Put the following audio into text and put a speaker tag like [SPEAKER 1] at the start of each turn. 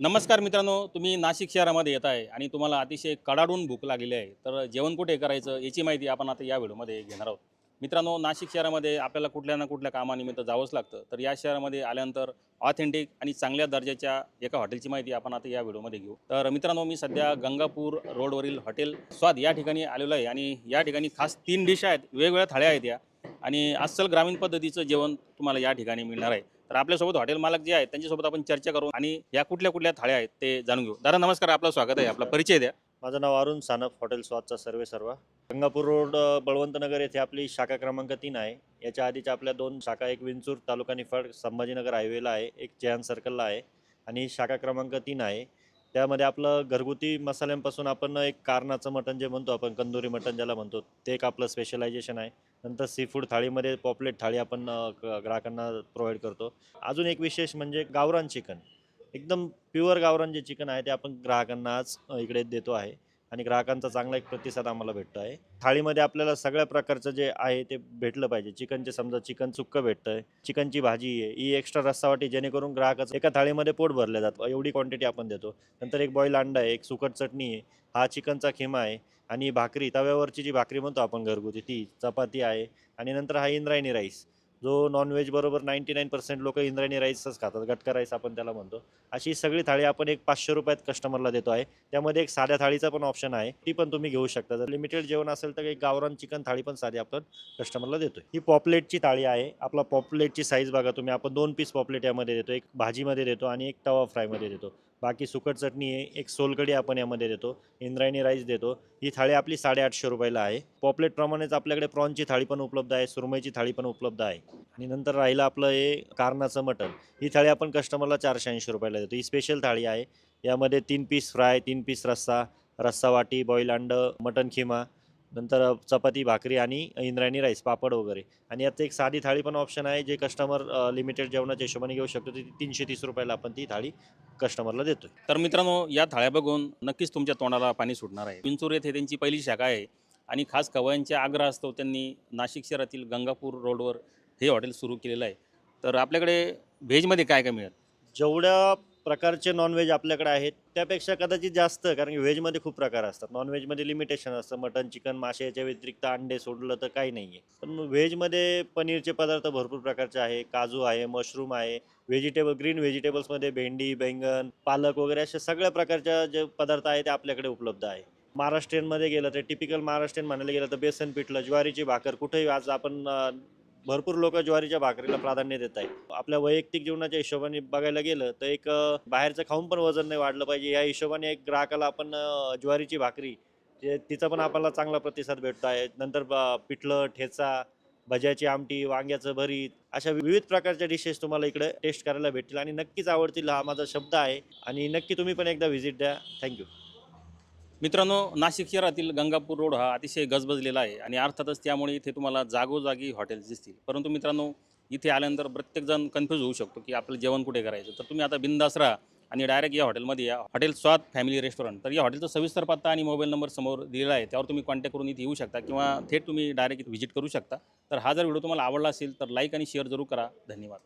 [SPEAKER 1] नमस्कार मित्रांनो तुम्ही नाशिक शहरामध्ये येत आहे आणि तुम्हाला अतिशय कडाडून भूक लागलेली आहे. तर जेवण कुठे करायचं याची माहिती आपण आता या व्हिडिओमध्ये घेणार आहोत. मित्रांनो नाशिक शहरामध्ये आपल्याला कुठल्या ना कुठल्या कामानिमित्त जावंच लागतं. तर या शहरामध्ये आल्यानंतर ऑथेंटिक आणि चांगल्या दर्जाच्या एका हॉटेलची माहिती आपण आता या व्हिडिओमध्ये घेऊ. तर मित्रांनो मी सध्या गंगापूर रोडवरील हॉटेल स्वाद या ठिकाणी आलेलो आहे आणि या ठिकाणी खास तीन डिश आहेत. वेगवेगळ्या थाळ्या आहेत या. आणि अस्सल ग्रामीण पद्धतीचं जेवण तुम्हाला या ठिकाणी मिळणार आहे. तर आपल्यासोबत हॉटेल मालक जे आहेत त्यांच्यासोबत आपण चर्चा करू आणि या कुठल्या कुठल्या थाळ्या आहेत ते जाणून घेऊ. दादा नमस्कार आपलं स्वागत आहे. आपला परिचय द्या.
[SPEAKER 2] माझं नाव अरुण सानप हॉटेल स्वादचा सर्वे सर्व. गंगापूर रोड बळवंतनगर येथे आपली शाखा क्रमांक तीन आहे. याच्या आधीच्या आपल्या दोन शाखा एक विंचूर तालुका निफाड संभाजीनगर हायवेला आहे एक जयान सर्कलला आहे आणि शाखा क्रमांक तीन आहे. त्यामध्ये आपलं घरगुती मसाल्यांपासून आपण एक कारणाचं मटण जे म्हणतो आपण कंदुरी मटण ज्याला म्हणतो ते एक आपलं स्पेशलायझेशन आहे. नंतर सी फूड थाळीमध्ये पॉपलेट थाळी आपण ग्राहकांना प्रोव्हाइड करतो. अजून एक विशेष म्हणजे गावरान चिकन एकदम प्युअर गावरान जे चिकन आहे ते आपण ग्राहकांना आज इकडे देतो आहे. आणि ग्राहकांचा चांगला एक प्रतिसाद आम्हाला भेटतो आहे. थाळीमध्ये आपल्याला सगळ्या प्रकारचं जे आहे ते भेटलं पाहिजे. चिकनचे समजा चिकन सुक्क भेटतं आहे चिकनची भाजी आहे ही एक्स्ट्रा रस्सा वाटी जेणेकरून ग्राहकाचं एका थाळीमध्ये पोट भरलं जातं. एवढी क्वांटिटी आपण देतो. नंतर एक बॉईल अंडा आहे एक सुकट चटणी आहे हा चिकनचा खिमा आहे आणि भाकरी तव्यावरची जी भाकरी म्हणतो आपण घरगुती ती चपाती आहे आणि नंतर हा इंद्रायणी राईस जो नॉनव्हेज बरोबर नाईंटी नाईन पर्सेंट लोक इंद्रायणी राईसच खातात गटका राईस आपण त्याला म्हणतो. अशी सगळी थाळी आपण एक पाचशे रुपयात कस्टमरला देतो आहे. त्यामध्ये एक साध्या थाळीचा पण ऑप्शन आहे. ती पण तुम्ही घेऊ शकता. जर लिमिटेड जेवण असेल तर एक गावरान चिकन थाळी पण साधी आपण कस्टमरला देतो ही पॉपलेटची थाळी आहे. आपला पॉपलेटची साईज बघा तुम्ही. आपण दोन पीस पॉपलेट यामध्ये देतो. एक भाजीमध्ये देतो आणि एक तवा फ्रायमध्ये देतो. बाकी सुकट चटणी आहे एक सोलकडी आपण यामध्ये देतो इंद्रायणी राईस देतो. ही थाळी आपली साडेआठशे रुपयाला आहे. पॉपलेटप्रमाणेच आपल्याकडे प्रॉनची थाळी पण उपलब्ध आहे सुरमईची थाळी पण उपलब्ध आहे. आणि नंतर राहिलं आपलं हे कारणाचं मटण. ही थाळी आपण कस्टमरला चारशे ऐंशी रुपयाला देतो. ही स्पेशल थाळी आहे. यामध्ये तीन पीस फ्राय तीन पीस रस्सा रस्सा वाटी बॉईल अंड मटन खिमा नंतर चपाती भाकरी आणि इंद्रायणी राईस पापड वगैरे. आणि यात एक साधी थाळी पण ऑप्शन आहे जे कस्टमर लिमिटेड जेवणाच्या हिशोबाने घेऊ शकतो. ती तीनशे तीस रुपयाला आपण ती थाळी कस्टमरला देतो
[SPEAKER 1] तर मित्रांनो या थाळ्या बघून नक्कीच तुमच्या तोंडाला पाणी सुटणार आहे. पिंचूर येथे त्यांची पहिली शाखा आहे आणि खास कवयांच्या आग्रह असतो त्यांनी नाशिक शहरातील गंगापूर रोडवर हे हॉटेल सुरू केलेलं आहे. तर आपल्याकडे व्हेजमध्ये काय काय मिळेल?
[SPEAKER 2] जेवढ्या प्रकारचे नॉनव्हेज आपल्याकडे आहेत. त्यापेक्षा कदाचित जास्त कारण की व्हेजमध्ये खूप प्रकार असतात. नॉनव्हेजमध्ये लिमिटेशन असतं. मटन चिकन मासे याच्या व्यतिरिक्त अंडे सोडलं तर काही नाही आहे पण व्हेजमध्ये पनीरचे पदार्थ भरपूर प्रकारचे आहे. काजू आहे मशरूम आहे व्हेजिटेबल ग्रीन व्हेजिटेबल्समध्ये भेंडी बैंगन पालक वगैरे अशा सगळ्या प्रकारच्या जे पदार्थ आहे ते आपल्याकडे उपलब्ध आहे. महाराष्ट्रीयनमध्ये गेलं तर टिपिकल महाराष्ट्रीयन म्हणायला गेलं तर बेसन पिठलं ज्वारीची भाकर कुठेही आज आपण भरपूर लोक ज्वारीच्या भाकरीला प्राधान्य देत आहेत. आपल्या वैयक्तिक जीवनाच्या हिशोबाने बघायला गेलं तर एक बाहेरचं खाऊन पण वजन नाही वाढलं पाहिजे. या हिशोबाने एक ग्राहकाला आपण ज्वारीची भाकरी जे तिचा पण आपल्याला चांगला प्रतिसाद भेटतो आहे. नंतर ब- पिठलं ठेचा भज्याची आमटी वांग्याचं भरीत अशा विविध प्रकारच्या डिशेस तुम्हाला इकडे टेस्ट करायला भेटतील. आणि नक्कीच आवडतील हा माझा शब्द आहे. आणि नक्की तुम्ही पण एकदा व्हिजिट द्या. थँक्यू
[SPEAKER 1] मित्रांनो नाशिक शहरातील गंगापूर रोड हा अतिशय गजबजलेला आहे आणि अर्थातच त्यामुळे इथे तुम्हाला जागोजागी हॉटेल्स दिसतील. परंतु मित्रांनो इथे आल्यानंतर प्रत्येकजण कन्फ्यूज होऊ शकतो की आपलं जेवण कुठे करायचं. तर तुम्ही आता बिंदास राहा आणि डायरेक्ट या हॉटेलमध्ये या हॉटेल स्वाद फॅमिली रेस्टॉरंट तर या हॉटेलचा सविस्तर पत्ता आणि मोबाईल नंबर समोर दिलेला आहे त्यावर तुम्ही कॉन्टॅक्ट करून इथे येऊ शकता किंवा थेट तुम्ही डायरेक्ट व्हिजिट करू शकता. तर हा जर व्हिडिओ तुम्हाला आवडला असेल तर लाईक आणि शेअर जरूर करा. धन्यवाद.